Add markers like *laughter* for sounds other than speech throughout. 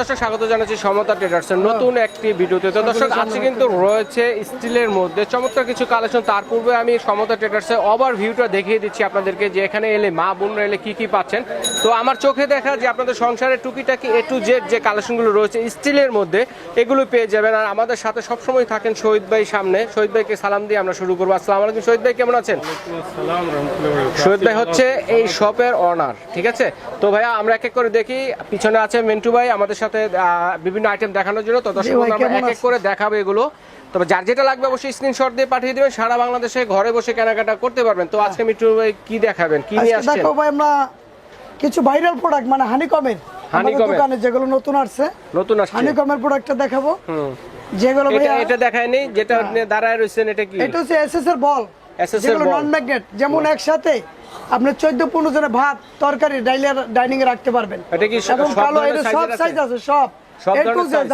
দর্শক স্বাগত জানাচ্ছি সমতা ট্রেডার্সের নতুন একটি ভিডিওতে। তো দর্শক আজকে কিন্তু রয়েছে স্টিলের মধ্যে চমৎকার কিছু কালেকশন। তার পূর্বে আমি সমতা ট্রেডার্সের ওভার ভিউটা দেখিয়ে দিচ্ছি আপনাদেরকে যে এখানে এলে মা বোনরা এলে কি কি পাচ্ছেন। তো আমার চোখে দেখা যে আপনাদের সংসারের টুকিটাকি এ টু জেড যে কালেকশনগুলো রয়েছে স্টিলের মধ্যে এগুলো পেয়ে যাবেন। আর আমাদের সাথে সবসময় থাকেন শহীদ ভাই সামনে। শহীদ ভাইকে সালাম দিয়ে আমরা শুরু করব। আসসালামু আলাইকুম শহীদ ভাই কেমন আছেন? শহীদ ভাই হচ্ছে এই শপের অনার ঠিক আছে? তো ভাইয়া আমরা এক এক করে দেখি পিছনে আছে মিন্টু ভাই আমাদের সাথে বিভিন্ন আইটেম দেখানোর জন্য। তো দর্শক আমরা এক এক করে দেখাবো এগুলো। তবে যার যেটা লাগবে অবশ্যই স্ক্রিনশট দিয়ে পাঠিয়ে দিবেন। সারা বাংলাদেশে ঘরে বসে কেনাকাটা করতে পারবেন। তো আজকে মিন্টু ভাই কি দেখাবেন? কি নিয়ে আসছেন দেখো ভাই আমরা কিছু ভাইরাল প্রোডাক্ট মানে হানিকমের Honeycomb-এর? দোকানে যেগুলো নতুন আসছে নতুন আসছে। হানিকমের প্রোডাক্টটা দেখাবো। হুম। যেগুলো এটা ভাইয়া এটা দেখায় নেই যেটা দাঁড়ায় রয়েছেন এটা কি? এটা হচ্ছে এসএস এর বল SS এর বল। নন ম্যাগনেট যেমন একসাথে আপনি চোদ্দ পনেরো জনের ভাত তরকারি ডাইনিং এ রাখতে পারবেন সব এবং কালো এটা সব সাইজ আছে? সব?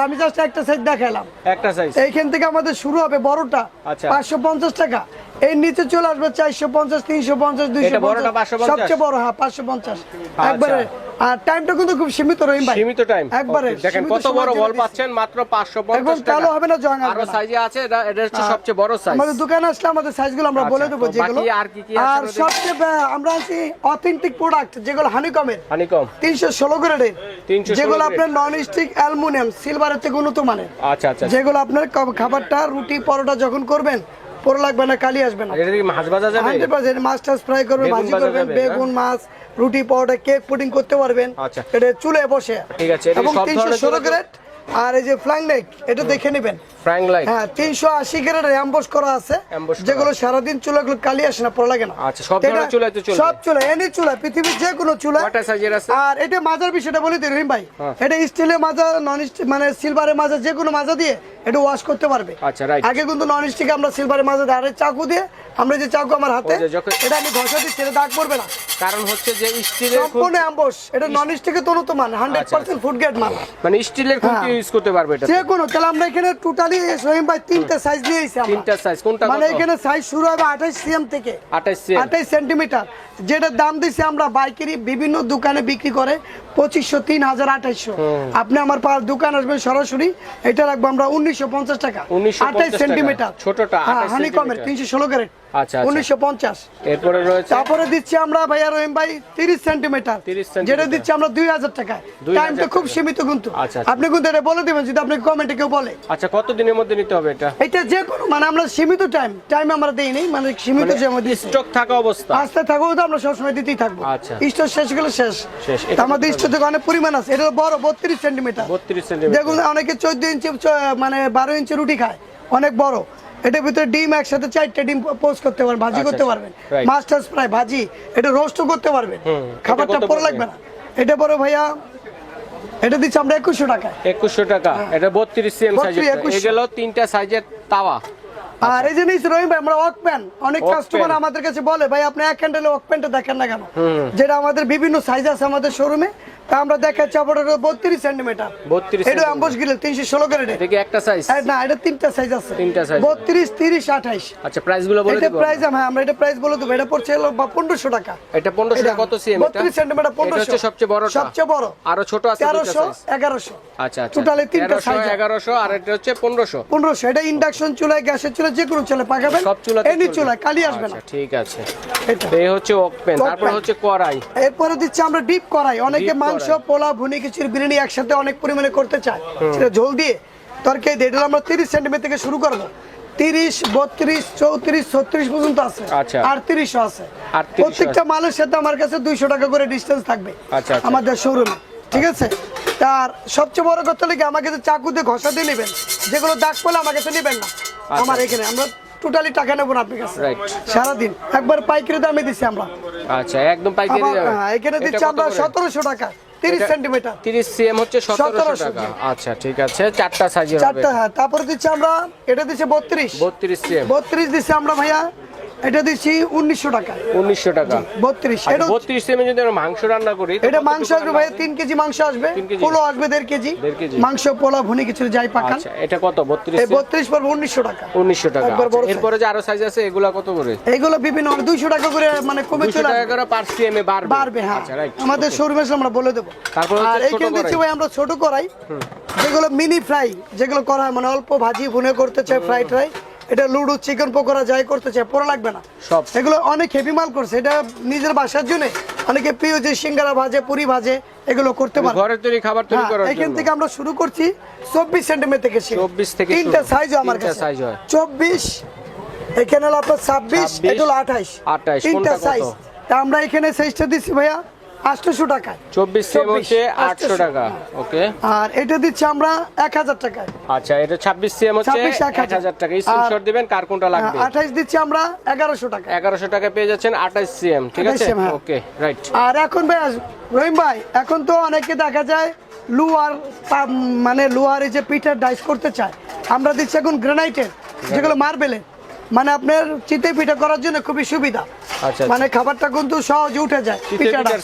আমি জাস্ট একটা সাইজ দেখালাম একটা সাইজ এইখান থেকে আমাদের শুরু হবে বড়টা আচ্ছা। পাঁচশো পঞ্চাশ টাকা এই নিচে চলে আসবে চারশো পঞ্চাশ তিনশো পঞ্চাশ দুইশো এটা বড়টা 550? সবচেয়ে বড় হ্যাঁ পাঁচশো পঞ্চাশ। একবারে আর টাইমটা কিন্তু খুব সীমিত রহিম ভাই। সীমিত টাইম একবারে দেখেন কত বড় বল পাচ্ছেন মাত্র 550 একদম টাকা। কালো হবে না, জং আরও। সাইজে আছে এটা এটা হচ্ছে সবচেয়ে বড় সাইজ আমাদের দোকানে আসলে আমাদের সাইজগুলো আমরা বলে আচ্ছা, দেবো যেগুলো। আর কি কি আছে আর সবচেয়ে আমরা আছি অথেন্টিক প্রোডাক্ট যেগুলো হানিকমের হানিকম তিনশো ষোলো গ্রেডের 316 যেগুলো আপনার নন স্টিক অ্যালুমিনিয়াম সিলভারের থেকে উন্নত মানের। আচ্ছা আচ্ছা। যেগুলো আপনার খাবারটা রুটি পরোটা যখন করবেন পরে লাগবে না কালি আসবে না। এটা কি মাছ ভাজা যাবে? হান্ড্রেড পার্সেন্ট মাছ টাছ ফ্রাই করবেন ভাজি করবেন বেগুন মাছ রুটি পাউডার কেক পুডিং করতে পারবেন। আচ্ছা। এটা চুলে বসে। ঠিক আছে, এবং সব তিনশো ধরনের ষোলো চুলে- গ্রেড আর এই যে ফ্ল্যাং নেক এটা দেখে নেবেন। হ্যাঁ তিনশো আশি গ্রেড অ্যাম্বস করা আছে Amboss করা যেগুলো চুলাগুলো কালি আসে না পড়া লাগে না। আচ্ছা, সব এটা- ধরনের চুলায় তো চলবে? সব চুলা এনি চুলা পৃথিবীর যে কোনো চুলা কয়টা সাইজের আছে। আর এটা মাজার বিষয়টা বলে দিই রহিম ভাই। হ্যাঁ। এটা স্টিলের মাজা নন স্টিল মানে সিলভারের মাজা যে কোনো মাজা দিয়ে এটা ওয়াশ করতে পারবে। আচ্ছা, right. আগে কিন্তু নন স্টিক আমরা সিলভারের মাজা দিয়ে আর চাকু দিয়ে আমরা যে চাকু আমার হাতে এটা আমি ঘষা এটা দাগ পড়বে না। কারণ হচ্ছে যে স্টিলের সম্পূর্ণ অ্যাম্বস এটা নন স্টিকে তনুত মান হান্ড্রেড আচ্ছা, পার্সেন্ট ফুড গ্রেড মাল মানে। স্টিলের খুঁটি। ইউজ করতে পারবে এটা। যে কোনো তাহলে আমরা এখানে টোটালি ভাই তিনটা সাইজ দিয়েছে আমরা। তিনটা সাইজ কোনটা মানে এখানে সাইজ শুরু হবে আঠাশ সিএম থেকে। 28 সেন্টিমিটার যেটার দাম দিচ্ছি আমরা বাইকের বিভিন্ন দোকানে বিক্রি করে। পঁচিশশো তিন হাজার আঠাইশশো। আপনি আমার দোকান আসবেন সরাসরি এটা রাখব আমরা উনিশশো পঞ্চাশ টাকা। আঠাইশ সেন্টিমিটার। ছোটটা, 28 হানি কমের তিনশো ষোলো গ্রেড। উনিশশো পঞ্চাশ। এরপরে রয়েছে তারপরে দিচ্ছি আমরা ভাইয়া রহিম ভাই তিরিশ সেন্টিমিটার। যেটা দিচ্ছি আমরা দুই হাজার টাকায় 2000 টাইমটা খুব সীমিত কিন্তু। আপনি কিন্তু এটা বলে দিবেন যদি আপনি কমেন্টে কেউ বলে। আচ্ছা কত দিনের মধ্যে নিতে হবে এটা? এটা যে কোনো মানে আমরা সীমিত টাইম টাইম আমরা দেই নেই মানে সীমিত যে আমরা স্টক থাকা অবস্থা। আসতে থাকব তো আমরা সবসময় দিতেই থাকব। আচ্ছা। শেষ গেলে শেষ। শেষ। আমাদের স্টোর থেকে অনেক পরিমাণ আছে। এটা বড় বত্রিশ সেন্টিমিটার। 32 সেন্টিমিটার। দেখুন অনেকে চোদ্দ ইঞ্চি মানে বারো ইঞ্চি রুটি খায়। অনেক বড়। এটার ভিতরে ডিম একসাথে চারটে ডিম পোস্ট করতে পারবেন ভাজি আচ্ছা, করতে পারবেন। Right. মাছ ফ্রাই ভাজি। এটা রোস্টও করতে পারবেন। খাবারটা পরে লাগবে না। এটা বড় ভাইয়া এটা দিচ্ছি আমরা একুশশো টাকায়। একুশশো টাকা। এটা বত্রিশ সিএম 32, সাইজের 21 এগুলো তিনটা সাইজের তাওয়া। আর এই জিনিস রহিম ভাই আমরা অনেক কাস্টমার আমাদের কাছে বলে ভাই আপনি এক হ্যান্ডেলে দেখেন না কেন? যেটা আমাদের বিভিন্ন সাইজ আছে আমাদের শোরুমে আমরা দেখাচ্ছি আপনার বত্রিশ সেন্টিমিটার। 32 এটা গ্রিল তিনশো ষোলো গ্রেডে এটা একটা সাইজ না এটা তিনটা সাইজ আছে। তিনটা size। বত্রিশ তিরিশ আঠাইশ। আচ্ছা প্রাইসগুলো বলে এটা প্রাইস হ্যাঁ আমরা। এটা প্রাইস বলে দেবো। এটা পড়ছে হলো পনেরোশো টাকা। এটা পনেরোশো টাকা কত সিএম বত্রিশ সেন্টিমিটার পনেরোশো হচ্ছে সবচেয়ে বড় সবচেয়ে বড়। আরও ছোট আছে তেরোশো এগারোশো। আচ্ছা আচ্ছা। টোটালি তিনটা সাইজ এগারোশো আর এটা হচ্ছে পনেরোশো। পনেরোশো। এটা ইন্ডাকশন চুলায় গ্যাসের চুলায় যে কোনো চুলায় পাকাবেন। সব চুলাতে এনি চুলায় কালি আসবে না। আচ্ছা ঠিক আছে। এই হচ্ছে ওকপেন তারপর হচ্ছে কড়াই। এরপরে দিচ্ছি আমরা ডিপ করাই অনেকে Deep মাংস পোলা ভুনি খিচুড়ি বিরিয়ানি একসাথে অনেক পরিমাণে করতে চায়। সেটা ঝোল দিয়ে তরকারি দিয়ে এটা আমরা তিরিশ সেন্টিমিটার থেকে শুরু করব। তিরিশ বত্রিশ চৌত্রিশ ছত্রিশ পর্যন্ত আছে। আচ্ছা। আর তিরিশও আছে। প্রত্যেকটা মালের সাথে আমার কাছে দুইশো টাকা করে ডিস্টেন্স থাকবে। আচ্ছা, আচ্ছা। আমাদের শোরুমে ঠিক আছে? তার সবচেয়ে বড় কথা হলো কি আমাকে যে চাকু দিয়ে ঘষা দিয়ে নেবেন যেগুলো দাগ পেলে আমার কাছে নেবেন না। আমার এখানে আমরা টোটালি টাকা নেব না আপনার কাছে. সারাদিন। একবার পাইকারি দামে দিচ্ছি আমরা। আচ্ছা একদম পাইকারি হ্যাঁ, এখানে দিচ্ছি আমরা সতেরোশো টাকা। তিরিশ এটা- সেন্টিমিটার। 30 সিএম হচ্ছে 1700 1700 টাকা। আচ্ছা ঠিক আছে। চারটা সাইজের হবে চারটা হ্যাঁ তারপরে দিচ্ছি আমরা এটা দিচ্ছি বত্রিশ। 32 সিএম। বত্রিশ দিচ্ছি আমরা ভাইয়া। এটা দিচ্ছি উনিশশো টাকা। উনিশশো টাকা। এটা সেমি যদি আমরা মাংস রান্না করি এটা মাংস আসবে ভাই কেজি মাংস আসবে। পোলো আসবে কেজি। মাংস পোলা ভুনি কিছু যাই পাকান আচ্ছা এটা কত? এই পড়বে টাকা। উনিশশো টাকা একবার বড় আচ্ছা। এরপরে যে আরও সাইজ আছে এগুলা কত করে? এইগুলো বিভিন্ন দুইশো টাকা করে মানে কমে চলে টাকা করে পার বাড়বে। বাড়বে হ্যাঁ। আচ্ছা আমাদের শোরুমে আমরা বলে দেবো। তারপর আর ছোট এইখানে দিচ্ছি ভাই আমরা ছোট করাই যেগুলো মিনি ফ্রাই যেগুলো করা হয় মানে অল্প ভাজি ভুনে করতে চাই ফ্রাই ট্রাই এটা লুডু চিকেন পকোড়া যাই করতে চাই পোড়া লাগবে না সব। এগুলো অনেক হেভি মাল করছে এটা নিজের বাসার জন্য অনেকে প্রিয় যে সিঙ্গারা ভাজে পুরি ভাজে এগুলো করতে পারে ঘরের তৈরি খাবার তৈরি হ্যাঁ, করার এখান থেকে আমরা শুরু করছি চব্বিশ সেন্টিমিটার থেকে শুরু। 24 থেকে তিনটা। সাইজ আমার কাছে size হয়। চব্বিশ এখানে হলো আপনার ছাব্বিশ 26, এটা হলো আঠাইশ 28, তিনটা? সাইজ তা আমরা এখানে সাইজটা দিচ্ছি ভাইয়া আটশোশো টাকায়। চব্বিশ 24, হচ্ছে আটশো 800 টাকা ওকে। আর এটা দিচ্ছি আমরা এক হাজার টাকায়। আচ্ছা এটা ছাব্বিশ সিএম হচ্ছে 26, এক হাজার। টাকা। স্ক্রিনশট দিবেন কার কোনটা লাগবে? আঠাইশ দিচ্ছি আমরা এগারোশো টাকা। এগারোশো টাকা পেয়ে যাচ্ছেন আঠাশ সিএম ঠিক আছে? হ্যাঁ। Okay right. আর এখন ভাই রহিম ভাই এখন তো অনেকে দেখা যায় লুয়ার মানে লুয়ার এই যে পিঠার ডাইস করতে চায়। আমরা দিচ্ছি এখন গ্রানাইটের যেগুলো মার্বেলের। মানে আপনার চিতে পিঠা করার জন্য খুবই সুবিধা। মানে খাবারটা কিন্তু সহজে উঠে যায় পিঠাটা।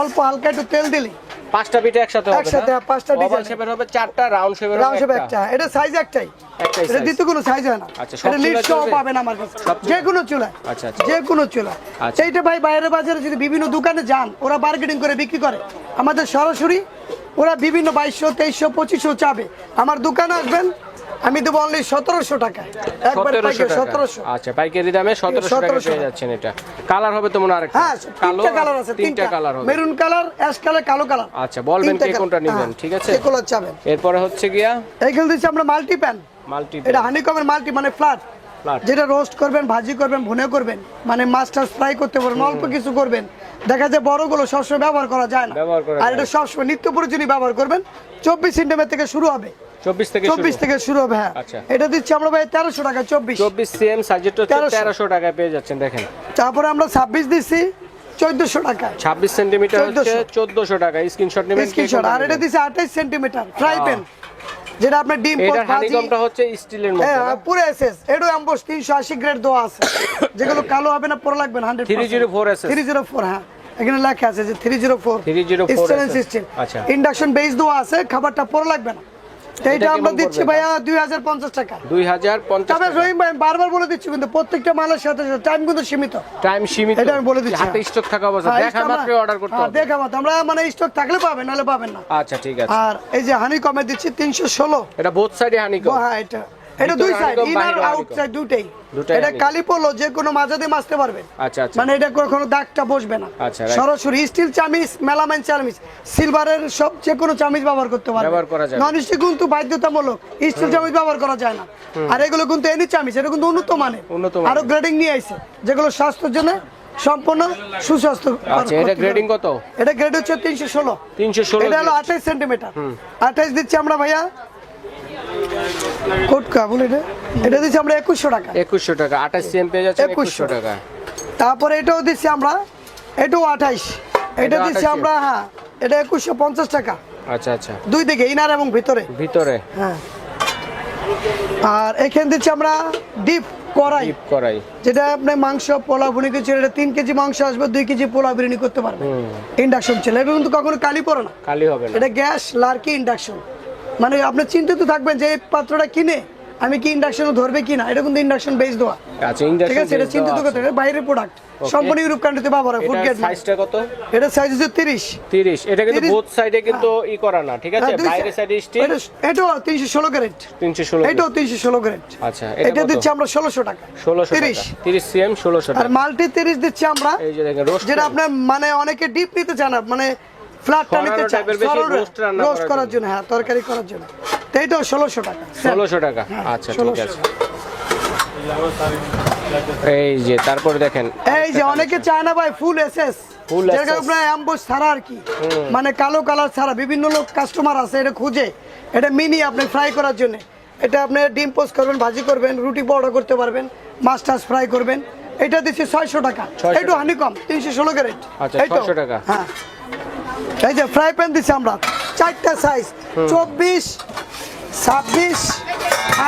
অল্প হালকা একটু তেল দিলি। পাঁচটা পিঠে একসাথে হবে একসাথে, পাঁচটা Oval design। shape এর হবে চারটা রাউন্ড শেপের রাউন্ড শেপ একটা। এটা সাইজ একটাই। একটাই এটা দিতে কোনো সাইজ হয় না। আচ্ছা, এটা লিড সহ? পাবেন আমার কাছে। যে কোনো চুলা আচ্ছা, আচ্ছা। যে কোনো চুলা আচ্ছা। সেইটা ভাই বাইরে বাজারে যদি বিভিন্ন দোকানে যান ওরা মার্কেটিং করে বিক্রি করে। আমাদের সরাসরি ওরা বিভিন্ন বাইশশো তেইশশো পঁচিশশো চাবে। আমার দোকানে আসবেন আমি দেবো অনলি সতেরোশো টাকা সতেরোশো আচ্ছা পাইকারি দামে সতেরোশো টাকা পেয়ে যাচ্ছেন এটা। কালার হবে তো মনে হয় হ্যাঁ তিনটা কালার আছে তিনটা কালার হবে। মেরুন কালার অ্যাশ কালার কালো কালার। আচ্ছা, বলবেন কে কোনটা নিবেন, ঠিক আছে? এগুলো চাবেন এরপরে হচ্ছে গিয়া? এইখানে দিচ্ছি আমরা মাল্টি প্যান। মাল্টি এটা হানিকমের মাল্টি মানে ফ্ল্যাট যেটা রোস্ট করবেন ভাজি করবেন ভুনে করবেন। মানে মাছ টাছ ফ্রাই করতে পারবেন অল্প কিছু করবেন। দেখা যায় বড়গুলো সবসময় ব্যবহার করা যায় না। আর এটা সবসময় নিত্য প্রয়োজনীয় ব্যবহার করবেন। চব্বিশ সেন্টিমিটার থেকে শুরু হবে। চব্বিশ থেকে চব্বিশ থেকে শুরু হবে হ্যাঁ। আচ্ছা। এটা দিচ্ছি আমরা ভাই তেরোশো টাকা চব্বিশ। চব্বিশ সিএম সাইজেরটা হচ্ছে 1300 তেরোশো টাকায় পেয়ে যাচ্ছেন দেখেন। তারপরে আমরা ছাব্বিশ দিচ্ছি চোদ্দশো টাকা। ছাব্বিশ সেন্টিমিটার হচ্ছে 1400 টাকা স্ক্রিনশট নেবেন স্ক্রিনশট আর এটা নেবেন? দিচ্ছি আঠাইশ সেন্টিমিটার ফ্রাই প্যান যেটা আপনার ডিম হানিকমটা হচ্ছে স্টিলের মধ্যে হ্যাঁ পুরো এসএস এডো অ্যাম্বোস তিনশো আশি গ্রেড দেওয়া আছে। *coughs* যেগুলো কালো হবে না পরে লাগবে না hundred 304 SS three zero four হ্যাঁ। এখানে লেখা আছে যে থ্রি জিরো ফোর 304 সিস্টেম আচ্ছা। ইন্ডাকশন বেস দেওয়া আছে খাবারটা পরে লাগবে না। তো এটা এটা আমরা দিচ্ছি ভাইয়া দুই হাজার পঞ্চাশ টাকা। দুই হাজার পঞ্চাশ তবে রহিম ভাই বারবার বলে দিচ্ছি কিন্তু প্রত্যেকটা মালের সাথে টাইম কিন্তু সীমিত। টাইম সীমিত। এটা আমি বলে দিচ্ছি, হাতে। স্টক থাকা অবস্থা। হ্যাঁ, দেখা মাত্র অর্ডার করতে হ্যাঁ, হবে। দেখা মাত্র। আমরা মানে স্টক থাকলে পাবেন নাহলে পাবেন না। আচ্ছা ঠিক আছে। আর এই যে হানি কমে দিচ্ছি তিনশো ষোলো। এটা বোথ সাইডে হানিকম হ্যাঁ এটা এটা দুই সাইড ইনার আউট সাইড দুটেই এটা কালি পড়ল যে কোনো মাজা দিয়ে পারবেন আচ্ছা আচ্ছা। মানে এটা কখনো দাগটা বসবে না। আচ্ছা, সরাসরি স্টিল চামিচ মেলামাইন চামিচ সিলভারের সব যে কোনো চামিচ ব্যবহার করতে ব্যবহার করা যায়। নন স্টিল কিন্তু বাধ্যতামূলক স্টিল চামিচ ব্যবহার করা যায় না। আর এগুলো কিন্তু এনি চামিচ এটা কিন্তু উন্নত মানের। উন্নত আরও গ্রেডিং নিয়ে আইছে যেগুলো স্বাস্থ্যের জন্য সম্পূর্ণ সুস্বাস্থ্য আচ্ছা এটা গ্রেডিং কত? এটা গ্রেড হচ্ছে তিনশো ষোলো। তিনশো ষোলো এটা হলো আঠাইশ সেন্টিমিটার আঠাইশ দিচ্ছি আমরা ভাইয়া। কোটকা বলে এটা? এটা দিচ্ছি আমরা একুশশো টাকা। একুশশো টাকা আঠাশ সিএম পেয়ে যাচ্ছে 2100 একুশশো। টাকা। তারপরে এটাও দিচ্ছি আমরা এটাও আঠাইশ এটা দিচ্ছি আমরা হ্যাঁ এটা একুশশো পঞ্চাশ টাকা। আচ্ছা আচ্ছা। দুই দিকে ইনার এবং ভিতরে। ভিতরে। হ্যাঁ। আর এখানে দিচ্ছি আমরা ডিপ কড়াই। ডিপ করাই যেটা আপনি মাংস পোলাও ভুনি কিছু এটা তিন কেজি মাংস আসবে দুই কেজি পোলাও বিরিয়ানি করতে পারবে ইন্ডাকশন ছেলে এটা কিন্তু কখনো কালি পড়ে না। খালি হবে না। এটা গ্যাস লার্কি ইন্ডাকশন মানে আপনি চিন্তিত থাকবেন যে এই পাত্রটা কিনে আমি কি ইন্ডাকশন ধরবে কিনা? এটা কিন্তু ইন্ডাকশন বেস দেওয়া। আচ্ছা ঠিক আছে? এটা চিন্তিত করতে হবে। বাইরের প্রোডাক্ট সম্পূর্ণ ইউরোপ কান্ট্রিতে ব্যবহার হয় ফুড এটা গেট সাইজটা কত? এটা সাইজ হচ্ছে তিরিশ। 30 এটা কিন্তু বোথ সাইডে কিন্তু ই করা না ঠিক আছে? হ্যাঁ, বাইরে সাইডে স্টিল এটা- এটাও তিনশো ষোলো ক্যারেট 316 এটাও তিনশো ষোলো ক্যারেট আচ্ছা এটা এটা দিচ্ছি আমরা ষোলোশো টাকা। 1600 তিরিশ টাকা। 30 সিএম 1600 টাকা আর মাল্টি তিরিশ দিচ্ছি আমরা। এই যে দেখেন রোস্ট যেটা আপনার মানে অনেকে ডিপ নিতে চান মানে ফ্ল্যাটটা নিতে রান্না রোস্ট করার জন্য। হ্যাঁ তরকারি করার জন্য। তো এইটাও ষোলোশো টাকা। 1600 টাকা? হ্যাঁ, আচ্ছা ঠিক আছে। এই যে তারপরে দেখেন। এই যে অনেকে চায় না ভাই ফুল এসএস যেটা আপনার অ্যাম্বুস ছাড়া আর কি। মানে কালো কালার ছাড়া। বিভিন্ন লোক কাস্টমার আছে এটা খুঁজে। এটা মিনি আপনি ফ্রাই করার জন্য। এটা আপনি ডিম পোস্ট করবেন ভাজি করবেন রুটি বড় করতে পারবেন মাছ টাছ ফ্রাই করবেন। এটা দিচ্ছে ছয়শো টাকা। 600 একটু হানি কম তিনশো ষোলো ক্যারেট আচ্ছা, এই তো? 600 টাকা। হ্যাঁ। এই যে ফ্রাই প্যান দিচ্ছি আমরা। চারটা সাইজ চব্বিশ ছাব্বিশ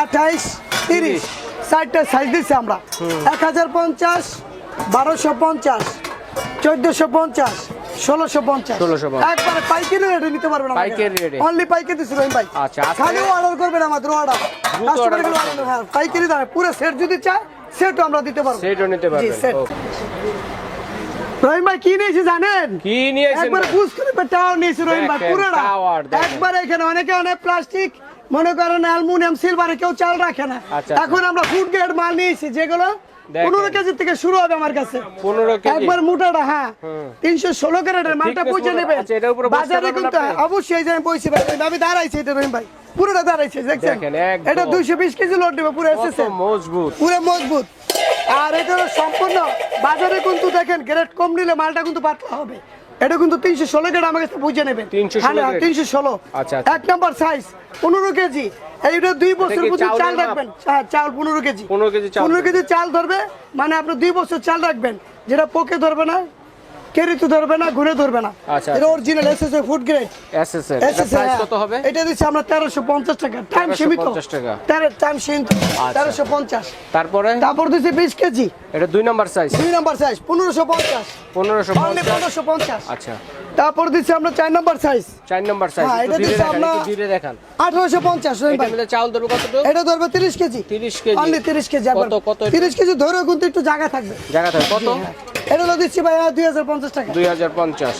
আঠাইশ তিরিশ। চারটা সাইজ দিচ্ছি আমরা। এক হাজার পঞ্চাশ বারোশো পঞ্চাশ চোদ্দশো পঞ্চাশ ষোলোশো পঞ্চাশ। একবারে পাইকারি রেটে নিতে পারবেন পাইকারি rate অনলি পাইকারি দিচ্ছি রহিম ভাই। আচ্ছা, আজকে- খালি অর্ডার করবেন আমাদের অর্ডার order করতে হবে। হ্যাঁ পাইকারি দামে। পুরো সেট যদি চায় সেটও আমরা দিতে পারব। সেটও নিতে পারবেন। set। Okay. রহিম ভাই কি নিয়েছি জানেন? কি নিয়েছেন? একবার ভাই? করে টাওয়ার নিয়েছি রহিম ভাই পুরোটা। একবার এখানে অনেকে অনেক প্লাস্টিক মনে করেন অ্যালুমিনিয়াম সিলভারে কেউ চাল রাখে না। আচ্ছা, এখন আমরা ফুড গ্রেড মাল নিয়েছি যেগুলো পনেরো কেজি থেকে শুরু হবে আমার কাছে। একবার মোটাটা হ্যাঁ। তিনশো ষোলো ক্যারেটের মালটা নেবেন আচ্ছা, বাজারে কিন্তু অবশ্যই যে আমি ভাই আমি দাঁড়াইছি এটা রহিম ভাই পুরোটা দাঁড়াইছে দেখছেন? দেখেন, এটা দুইশো বিশ কেজি লোড নেবে পুরো এসেছে মজবুত। পুরো মজবুত। আর এটা সম্পূর্ণ বাজারে কিন্তু দেখেন গ্রেড কম নিলে মালটা কিন্তু পাতলা হবে। এটা কিন্তু তিনশো ষোলো গ্রেড আমার কাছে বুঝে নেবেন। তিনশো ষোলো আচ্ছা, আচ্ছা। এক নম্বর সাইজ পনেরো কেজি। এইটা দুই বছর পর্যন্ত চাল রাখবেন। হ্যাঁ, চাল পনেরো কেজি। 15 কেজি চাল পনেরো কেজি চাল ধরবে মানে আপনি দুই বছর চাল রাখবেন যেটা পোকে ধরবে না কেরিতে ধরবে না ঘুরে ধরবে না। আচ্ছা, এটা অরিজিনাল এসএসএ ফুড গ্রেড এসএসএর এটা প্রাইস কত হবে? এটা দিচ্ছি আমরা তেরোশো পঞ্চাশ টাকা। টাইম সীমিত। 1350 টাকা। টাইম সীমিত। আচ্ছা। তেরোশো পঞ্চাশ। তারপরে? তারপর দিচ্ছি বিশ কেজি। এটা দুই নাম্বার সাইজ দুই নাম্বার সাইজ পনেরোশো পঞ্চাশ। পনেরোশো অনলি পনেরোশো পঞ্চাশ। আচ্ছা। তারপর দিচ্ছি আমরা চার নম্বর সাইজ চার নাম্বার সাইজ হ্যাঁ, এটা ধীরে দিচ্ছে আমরা- ধীরে দেখান। আঠারোশো পঞ্চাশ এটা মধ্যে চাউল ধরবো কতটুকু? এটা ধরবে তিরিশ কেজি। 30 কেজি। অনলি তিরিশ কেজি কত, কত এটা? তিরিশ কেজি ধরেও কিন্তু একটু জায়গা থাকবে। জায়গা থাকে কত? এটা হলো দিচ্ছি ভাই দুই হাজার পঞ্চাশ টাকা। দুই হাজার পঞ্চাশ।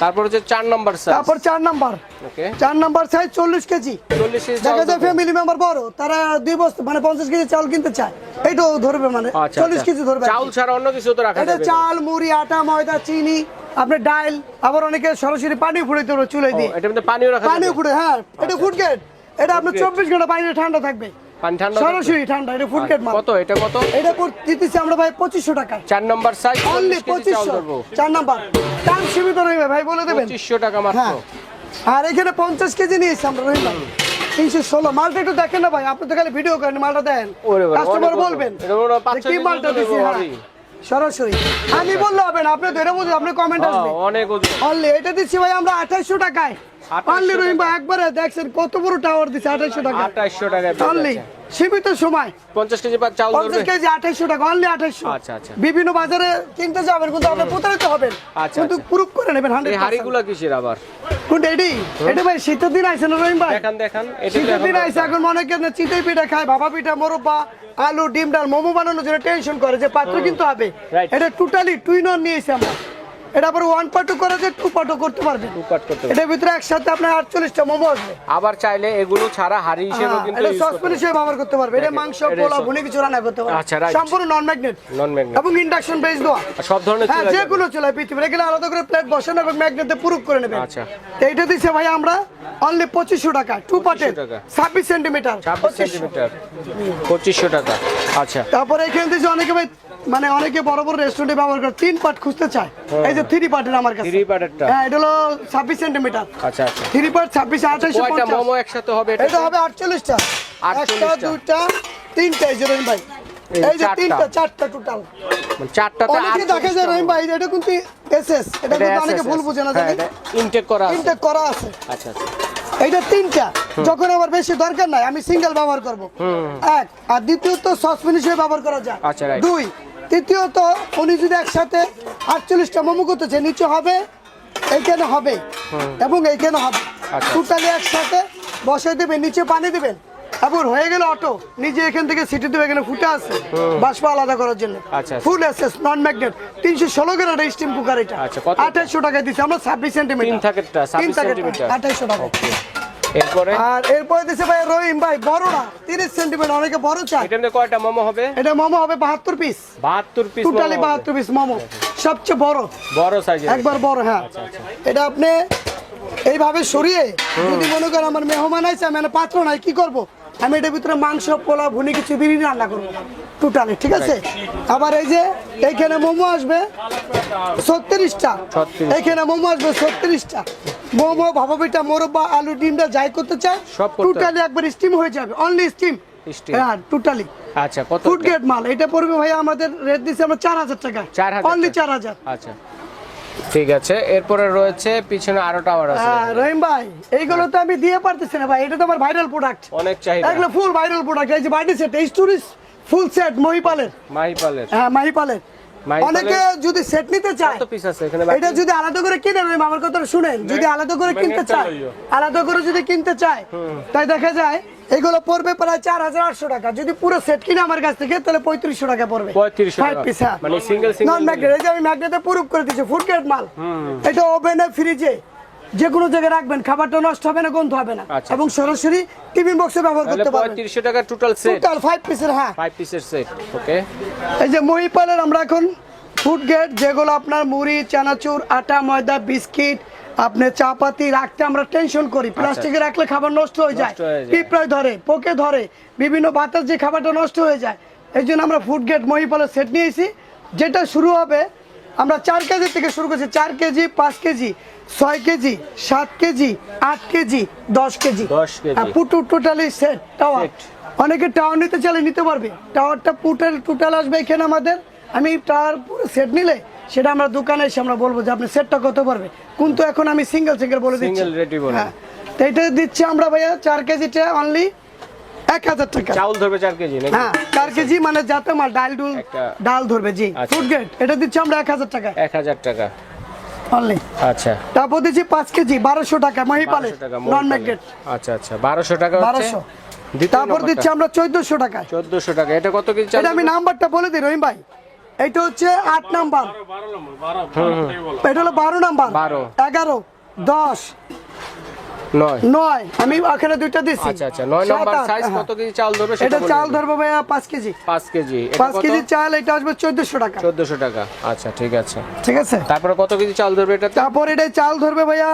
তারপর হচ্ছে চার নাম্বার সাইজ তারপর চার নাম্বার ওকে চার নাম্বার সাইজ চল্লিশ কেজি। চল্লিশ কেজি চাউল দেখা যায় ফ্যামিলি মেম্বার বড় তারা দুই বস্তু মানে পঞ্চাশ কেজি চাউল কিনতে চায়। এইটাও ধরবে মানে আচ্ছা চল্লিশ আচ্ছা। কেজি ধরবে চাউল ছাড়া অন্য কিছু তো রাখা যাবে না। চাল মুড়ি আটা ময়দা চিনি। আপনার ডাইল আবার অনেকে সরাসরি পানি ফুড়ে দেবো চুলে দিয়ে। এটার মধ্যে পানিও রাখা পানি যাবে। ফুড়ে হ্যাঁ এটা ফুড গেট এটা আপনার চব্বিশ ঘণ্টা পানিতে ঠান্ডা থাকবে। পানি ঠান্ডা থাকবে? সরাসরি ঠান্ডা এটা ফুড গেট মাল। কত? এটা কত? এটা দিতেছি আমরা ভাই পঁচিশশো টাকা চার নাম্বার সাইজ অনলি পঁচিশশো। চার নাম্বার। দাম সীমিত রইবে ভাই বলে দেবেন। পঁচিশশো টাকা মাত্র। হ্যাঁ। আর এখানে পঞ্চাশ কেজি নিয়েছি আমরা রহিম ভাই। তিনশো ষোলো। মালটা একটু দেখেন না ভাই আপনি তো খালি ভিডিও করেন মালটা দেন। কাস্টমার বলবেন। এটা কি মালটা। সরাসরি। আমি বললে হবে না আপনি ধরে বুঝুন আপনি কমেন্ট হ্যাঁ, আসবে। অনেক অনলি এটা দিচ্ছি ভাই আমরা আঠাইশশো টাকায়। 2800 অনলি রহিম ভাই একবারে দেখছেন কত বড় টাওয়ার দিচ্ছে আঠাইশশো টাকা। আঠাশশো টাকায় পেয়ে সীমিত সময়। পঞ্চাশ কেজি চাউল পঞ্চাশ কেজি আঠাইশশো টাকা অনলি আঠাইশশো। আচ্ছা, আচ্ছা। বিভিন্ন বাজারে কিনতে যাবেন কিন্তু আপনি প্রতারিত হবেন। আচ্ছা, কিন্তু আচ্ছা। প্রুফ করে নেবেন হান্ড্রেড হাড়িগুলা কিসের আবার? কোনটা এটি এটা ভাই শীতের দিন আইছে না রহিম ভাই? দেখান দেখান শীতের দিন আইছে এখন মনে করেন চিতই পিঠা খায় বাবা পিঠা মোরব্বা আলু ডিম ডাল মোমো বানানোর জন্য টেনশন করে যে পাত্র কিন্তু হবে। এটা টোটালি টুই নন নিয়েছি আমরা। এটা আবার ওয়ান পার্টও করা যায় টু পার্টও করতে পারবেন কাট করতে এটার ভিতরে একসাথে আপনার আটচল্লিশটা মোমো আসবে। আবার চাইলে এগুলো ছাড়া হাড়ি হ্যাঁ, কিন্তু এটা হিসেবে ব্যবহার করতে পারবে। এটা মাংস পোলা ভুনে কিছু রান্না করতে পারবে। আচ্ছা. সম্পূর্ণ নন ম্যাগনেট নন ম্যাগনেট এবং ইন্ডাকশন বেস দেওয়া সব ধরনের হ্যাঁ চুলা যে কোনো চলে পৃথিবীর। এখানে আলাদা করে প্লেট বসানো এবং ম্যাগনেটে প্রুফ করে নেবেন। আচ্ছা। তো এইটা দিচ্ছে ভাই আমরা অনলি পঁচিশশো টাকা। টু পার্টের ছাব্বিশ সেন্টিমিটার ছাব্বিশ সেন্টিমিটার পঁচিশশো টাকা। আচ্ছা। তারপরে এখানে দিচ্ছে অনেকে ভাই মানে অনেকে বড় বড় রেস্টুরেন্টে ব্যবহার করে তিন পার্ট খুঁজতে চায়। এই যে থ্রি পার্টের আমার কাছে। থ্রি পার্টেরটা হ্যাঁ এটা হলো ছাব্বিশ সেন্টিমিটার আচ্ছা আচ্ছা। থ্রি পার্ট ছাব্বিশ আঠাশশো কয়টা মোমো একসাথে হবে এটা এটা হবে আটচল্লিশটা। একটা 48 টা। দুইটা তিনটা এই যে রহিম ভাই। এই যে তিনটা চারটা টোটাল মানে চারটাতে অনেকে দেখা যায় রহিম ভাই এটা কিন্তু এসএস এটা কিন্তু অনেকে ভুল বুঝে না জানি ইনটেক করা আছে। তিনটা করা আছে। আচ্ছা আচ্ছা। এইটা তিনটা। যখন আমার বেশি দরকার নাই আমি সিঙ্গেল ব্যবহার করব। এক আর দ্বিতীয়ত সসপ্যান হিসেবে ব্যবহার করা যায়। আচ্ছা, দুই তৃতীয়ত উনি যদি একসাথে আটচল্লিশটা মোমো করতেছে নিচে হবে এইখানে হবে। এবং এইখানে হবে। আচ্ছা। টোটালি একসাথে বসাই দেবেন নিচে পানি দেবেন। হয়ে গেল অটো। নিজে এখান থেকে সিটি দেবে এখানে ফুটা আছে। বাষ্প আলাদা করার জন্য। আচ্ছা, আচ্ছা। ফুল এসএস নন ম্যাগনেট তিনশো ষোলো গ্রাম স্টিম কুকার এটা। আচ্ছা, কত? আঠাশশো টাকায় দিচ্ছে আমরা ছাব্বিশ সেন্টিমিটার তিন থাকেরটা, 26 সেন্টিমিটার। আঠাশশো টাকা। এরপরে? আর এরপরে দিছে ভাই রহিম ভাই বড়টা তিরিশ সেন্টিমিটার অনেকে বড় চায়। মধ্যে কয়টা মোমো হবে? এটা মোমো হবে বাহাত্তর পিস বাহাত্তর পিস টোটালি বাহাত্তর পিস মোমো। সবচেয়ে বড়। বড় একবার বড় হ্যাঁ। এটা আপনি এইভাবে সরিয়ে যদি মনে করেন আমার মেহমান আছে আমি একটা পাত্র নাই কি করব? আমি এটার ভিতরে মাংস পোলা ভুনি কিছু বিরিয়ানি রান্না করব। টোটালি ঠিক আছে? আবার এই যে এইখানে মোমো আসবে ছত্রিশটা। 36 এইখানে মোমো আসবে ছত্রিশটা। মোমো ভাপা পিঠা মোরব্বা আলু ডিমটা যাই করতে চায় সব টোটালি একবার স্টিম হয়ে যাবে অনলি স্টিম। হ্যাঁ টোটালি আচ্ছা কত ফুড গ্রেড মাল এটা পড়বে ভাই আমাদের রেট দিচ্ছে আমরা চার হাজার টাকা। 4,000 অনলি টাকা। চার হাজার। আচ্ছা ঠিক আছে। এরপরে রয়েছে পিছনে আরও টাওয়ার আছে। হ্যাঁ, রহিম ভাই এইগুলো তো আমি দিয়ে পারতেছি না ভাই এটা তো আমার ভাইরাল প্রোডাক্ট অনেক চাহিদা। এগুলো ফুল ভাইরাল প্রোডাক্ট এই যে বাড়ি সেট এই টুরিস্ট ফুল সেট মহিপালের। মাহিপালের। হ্যাঁ মাহিপালের- অনেকে যদি সেট নিতে চায় কত পিস আছে এখানে এটা যদি আলাদা করে কিনে আমি মামার কথা শুনেন যদি আলাদা করে কিনতে চায় আলাদা করে যদি কিনতে চায় তাই দেখা যায় এগুলো পড়বে প্রায় চার হাজার আটশো টাকা। যদি পুরো সেট কিনে আমার কাছ থেকে তাহলে পঁয়ত্রিশশো টাকা পড়বে। 3500 ফাইভ টাকা। পিস মানে single single নন ম্যাগনেট এই যে আমি ম্যাগনেটে প্রুফ করে দিচ্ছি ফুড গ্রেড মাল। এটা ওভেনে ফ্রিজে যে কোনো জায়গায় রাখবেন খাবারটা নষ্ট হবে না গন্ধ হবে না। আচ্ছা। এবং সরাসরি টিফিন বক্সে ব্যবহার করতে পারবেন। পঁয়ত্রিশশো টাকা টোটাল সেট টোটাল ফাইভ পিসের হ্যাঁ। ফাইভ পিসের সেট ওকে এই যে মহিপালের আমরা এখন ফুড গেট যেগুলো আপনার মুড়ি চানাচুর আটা ময়দা বিস্কিট আপনি চাপাতি রাখতে আমরা টেনশন করি। প্লাস্টিকে রাখলে খাবার নষ্ট হয়ে যায় আচ্ছা। নষ্ট হয়ে যায়। পিঁপড়ায় ধরে পোকে ধরে বিভিন্ন বাতাস যে খাবারটা নষ্ট হয়ে যায়। এই জন্য আমরা ফুড গেট মহিপালের সেট নিয়েছি। যেটা শুরু হবে আমরা চার কেজি থেকে শুরু করছি চার কেজি পাঁচ কেজি ছয় কেজি সাত কেজি আট কেজি দশ কেজি। 10 পুটু টোটালি সেট টাওয়ার অনেকে টাওয়ার নিতে চাইলে নিতে পারবে। টাওয়ারটা পুটাল টোটাল আসবে এখানে আমাদের। আমি টাওয়ার সেট নিলে সেটা আমরা দোকানে এসে আমরা বলব যে আপনি সেটটা কত পারবে। কিন্তু এখন আমি সিঙ্গেল সিঙ্গেল বলে দিচ্ছি। হ্যাঁ। তো এটা দিচ্ছি আমরা ভাইয়া চার কেজিটা অনলি এক হাজার টাকা। চাউল ধরবে চার কেজি হ্যাঁ চার কেজি মানে যাতে মাল ডাল ডুল ডাল ধরবে জি আচ্ছা। ফুড গ্রেড এটা দিচ্ছি আমরা এক হাজার টাকা। এক হাজার টাকা। অনলি আচ্ছা। তারপর দিচ্ছি পাঁচ কেজি বারোশো টাকা মহিপালে নন ম্যাগনেট আচ্ছা আচ্ছা বারোশো টাকা বারোশো। তারপর দিচ্ছি আমরা চোদ্দশো টাকা। চোদ্দশো টাকা এটা কত কেজি এটা আমি নাম্বারটা বলে দিই রহিম ভাই। এটা হচ্ছে আট নাম্বার। এটা হলো বারো নাম্বার। বারো। এগারো দশ নয়। নয়। আমি ওখানে দুইটা দিচ্ছি আচ্ছা আচ্ছা। নয় নাম্বার সাইজ। কত কেজি চাল ধরবে সেটা এটা চাল। ধরবো ভাইয়া পাঁচ কেজি। পাঁচ কেজি। পাঁচ কেজি চাল এটা আসবে চোদ্দশো টাকা। চোদ্দশো টাকা। আচ্ছা ঠিক আছে। ঠিক আছে? তারপরে কত কেজি চাল ধরবে এটা? তারপর এটা চাল ধরবে ভাইয়া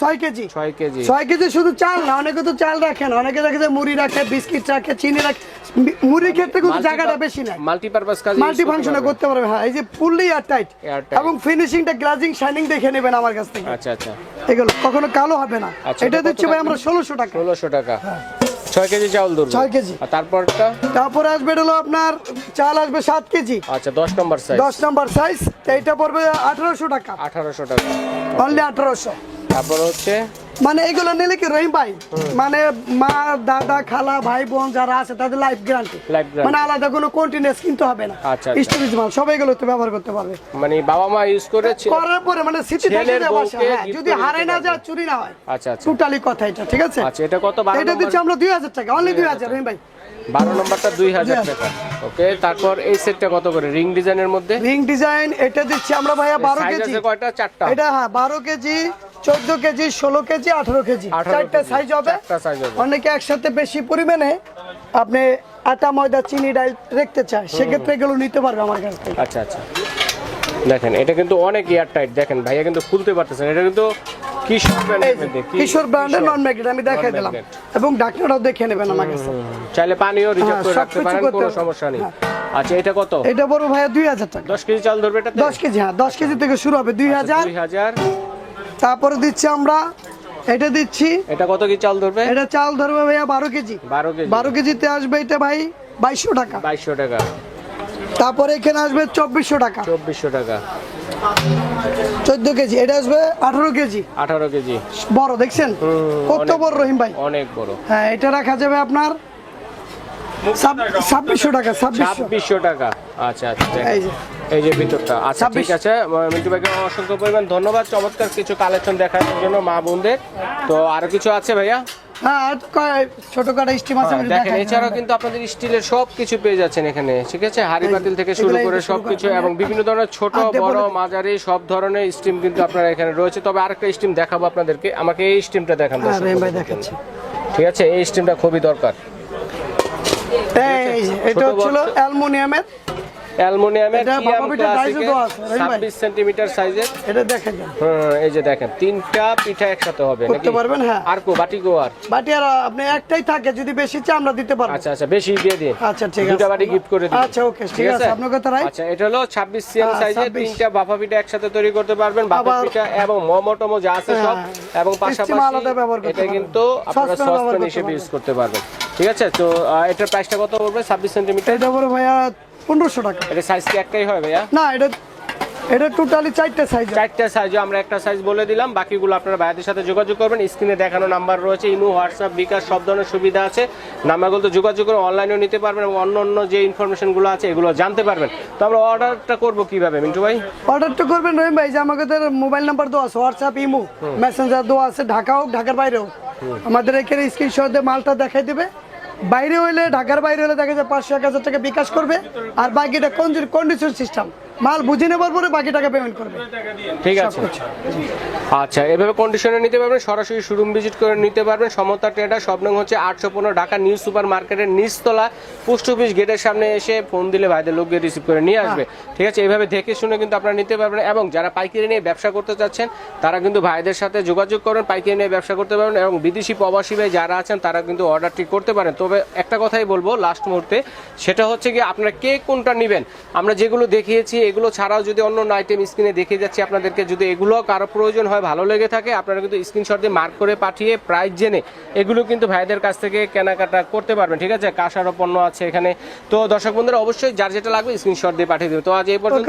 ছয় কেজি। ছয় কেজি। ছয় কেজি শুধু চাল না অনেকে তো চাল রাখেন অনেকে রাখে যে মুড়ি রাখে বিস্কিট রাখে চিনি রাখে। মুড়ির ক্ষেত্রে কিন্তু জায়গাটা বেশি নাই মাল্টিপারপাস কাজ মাল্টি ফাংশনে করতে পারবে হ্যাঁ এই যে ফুললি এয়ার টাইট। এবং ফিনিশিংটা গ্লাজিং শাইনিং দেখে নেবেন আমার কাছ থেকে। আচ্ছা আচ্ছা। এগুলো কখনো কালো হবে না। আচ্ছা, এটা এটা দিচ্ছি ভাই আমরা ষোলোশো টাকা। ষোলোশো টাকা। ছয় কেজি চাউল ধরবে। ছয় কেজি। আর তারপরটা? তারপরে আসবে হলো আপনার চাল আসবে সাত কেজি। আচ্ছা দশ নম্বর সাইজ দশ নাম্বার সাইজ এইটা পড়বে আঠারোশো টাকা। আঠারোশো টাকা। অনলি আঠারোশো। তারপর হচ্ছে মানে এগুলো নিলে কি রহিম ভাই? মানে মা দাদা খালা ভাই বোন যারা আছে তাদের লাইফ গ্যারান্টি মানে আলাদা কোনো কন্টিনিউস কিনতে হবে না। আচ্ছা, আচ্ছা। স্টোরেজ মাল সব এগুলো তো ব্যবহার করতে পারবে। মানে বাবা মা ইউজ করেছে করার পরে মানে স্মৃতি থেকে বউকে হ্যাঁ, যদি দিতে না যায় চুরি না হয়। আচ্ছা আচ্ছা। টোটালি কথা এটা ঠিক আছে? আচ্ছা এটা কত? বারো এটা দিচ্ছি আমরা দুই হাজার টাকা অনলি দুই হাজার রহিম ভাই। বারো নম্বরটা দুই হাজার দুই টাকা। ওকে তারপর এই সেটটা কত করে? রিং ডিজাইনের মধ্যে? রিং ডিজাইন এটা দিচ্ছি আমরা ভাইয়া বারো কেজি। কয়টা? চারটা। এটা হ্যাঁ বারো কেজি। চোদ্দ কেজি ষোলো কেজি আঠারো কেজি। 18 চারটা সাইজ হবে। অনেকে একসাথে বেশি পরিমাণে আপনি আটা ময়দা চিনি ডাল রাখতে চায়। সেক্ষেত্রে এগুলো নিতে পারবে আমার কাছ থেকে। আচ্ছা আচ্ছা। দেখেন এটা কিন্তু অনেক এয়ার টাইট দেখেন ভাইয়া কিন্তু খুলতে পারতেছেন। এটা কিন্তু কিশোর ব্র্যান্ডের কিশোর নন ম্যাগনেট আমি দেখাই দিলাম। এবং ডাক্তাররাও দেখে নেবেন আমার কাছে চাইলে পানিও রিজার্ভ হ্যাঁ, করে রাখতে পারেন কোনো সমস্যা নেই। হ্যাঁ। আচ্ছা এটা কত? এটা বড় ভাইয়া দুই হাজার টাকা। দশ কেজি চাল ধরবে এটাতে? দশ কেজি হ্যাঁ দশ কেজি থেকে শুরু হবে দুই হাজার। দুই হাজার। তারপরে দিচ্ছি আমরা এটা দিচ্ছি। এটা কত কেজি চাল ধরবে? এটা চাল ধরবে ভাইয়া বারো কেজি। বারো কেজি। বারো কেজিতে আসবে এটা ভাই বাইশশো টাকা। বাইশশো টাকা। তারপরে এখানে আসবে চব্বিশশো টাকা। চব্বিশশো টাকা। চোদ্দ কেজি এটা আসবে আঠারো কেজি। আঠারো কেজি। বড় দেখছেন? কত বড় রহিম ভাই? অনেক বড়। হ্যাঁ এটা রাখা যাবে আপনার ছাব্বিশশো টাকা। ছাব্বিশশো। ছাব্বিশশো টাকা। আচ্ছা আচ্ছা এই যে। এই যে ভিতরটা। আচ্ছা ঠিক আছে। মিন্টু ভাইকে অসংখ্য পরিমাণ ধন্যবাদ। চমৎকার কিছু কালেকশন দেখানোর জন্য মা বোনদের। তো আরও কিছু আছে ভাইয়া? হ্যাঁ আর কয়- ছোটখাটো স্টিম আছে আমি দেখেন দেখাই। এছাড়াও কিন্তু আপনাদের স্টিলের সব পেয়ে যাচ্ছেন এখানে ঠিক আছে? হাড়ি পাতিল থেকে শুরু করে সবকিছু এবং বিভিন্ন ধরনের ছোট বড় মাঝারি সব ধরনের স্টিম কিন্তু আপনারা এখানে রয়েছে। তবে আরেকটা স্টিম দেখাবো আপনাদেরকে। আমাকে এই স্টিমটা দেখান হ্যাঁ। ঠিক আছে? এই স্টিমটা খুবই দরকার। এটা অ্যালুমিনিয়ামের অ্যালুমিনিয়ামের। 26 সেন্টিমিটার সাইজের এটা দেখা যান। হুম, এই যে দেখেন তিনটা পিঠা একসাথে হবে করতে পারবেন, হ্যাঁ। আর কো বাটি কো আর বাটি আর আপনি একটাই থাকে যদি বেশি চাই আমরা দিতে পারব। আচ্ছা আচ্ছা বেশি দিয়ে দিন। আচ্ছা ঠিক দুটা আছে বাটি গিফট করে দিন। আচ্ছা ওকে ঠিক আছে আপনার কথা রাইট আচ্ছা এটা হলো 26 সিএম হ্যাঁ, সাইজের 26 তিনটা বাফা পিঠা একসাথে তৈরি করতে পারবেন। বাফা পিঠা এবং মোমো টোমো যা আছে সব। হ্যাঁ, এবং পাশাপাশি এটা কিন্তু আপনারা সসপ্যান হিসেবে ইউজ করতে পারবেন। ঠিক আছে? তো এটার প্রাইসটা কত পড়বে? 26 সেন্টিমিটার এটা বড় ভাইয়া পনেরোশো টাকা। এটা সাইজ কি একটাই হয় ভাইয়া? না এটা এটা টোটালি চারটে সাইজ চারটা সাইজও আমরা একটা সাইজ বলে দিলাম। বাকিগুলো আপনারা ভাইদের সাথে যোগাযোগ করবেন। স্ক্রিনে দেখানো নাম্বার রয়েছে ইমো হোয়াটসঅ্যাপ বিকাশ সব ধরনের সুবিধা আছে। নাম্বারগুলো তো যোগাযোগ করে অনলাইনেও নিতে পারবেন এবং অন্য অন্য যে ইনফরমেশনগুলো আছে এগুলো জানতে পারবেন। তো আমরা অর্ডারটা করব কীভাবে মিন্টু ভাই? অর্ডারটা করবেন রহিম ভাই যে আমাদের মোবাইল নাম্বার দেওয়া আছে হোয়াটসঅ্যাপ ইমো মেসেঞ্জার দেওয়া আছে ঢাকা হোক ঢাকার বাইরে হোক। আমাদের এখানে স্ক্রিনশট দিয়ে মালটা দেখাই দেবে। বাইরে হইলে, ঢাকার বাইরে হলে দেখা যায় পাঁচশো, এক হাজার টাকা বিকাশ করবে। আর বাকিটা কন্ডিশন সিস্টেম মাল বুঝে নেবার পরে বাকি টাকা পেমেন্ট করবে। ঠিক আছে। আচ্ছা এভাবে কন্ডিশনে নিতে পারবেন সরাসরি শোরুম ভিজিট করে নিতে পারবেন। সমতা ট্রেডার সব নং হচ্ছে আটশো পনেরো ঢাকা নিউ সুপার মার্কেটের নিচতলা। পোস্ট অফিস গেটের সামনে এসে ফোন দিলে ভাইদের লোক গিয়ে রিসিভ করে নিয়ে আসবে। ঠিক আছে এভাবে দেখে শুনে কিন্তু আপনারা নিতে পারবেন এবং যারা পাইকারি নিয়ে ব্যবসা করতে চাচ্ছেন তারা কিন্তু ভাইদের সাথে যোগাযোগ করবেন পাইকারি নিয়ে ব্যবসা করতে পারবেন এবং বিদেশি প্রবাসী ভাই যারা আছেন তারা কিন্তু অর্ডারটি করতে পারেন। তবে একটা কথাই বলব লাস্ট মুহূর্তে সেটা হচ্ছে কি আপনারা কে কোনটা নেবেন? আমরা যেগুলো দেখিয়েছি এগুলো ছাড়াও যদি অন্য অন্য আইটেম স্ক্রিনে দেখে যাচ্ছি আপনাদেরকে যদি এগুলো কারও প্রয়োজন হয় ভালো লেগে থাকে আপনারা কিন্তু স্ক্রিনশট দিয়ে মার্ক করে পাঠিয়ে প্রাইস জেনে এগুলো কিন্তু ভাইদের কাছ থেকে কেনাকাটা করতে পারবেন ঠিক আছে? কাঁসারও পণ্য আছে এখানে। তো দর্শক বন্ধুরা অবশ্যই যার যেটা লাগবে স্ক্রিনশট দিয়ে পাঠিয়ে দেবে। তো আজ এই পর্যন্ত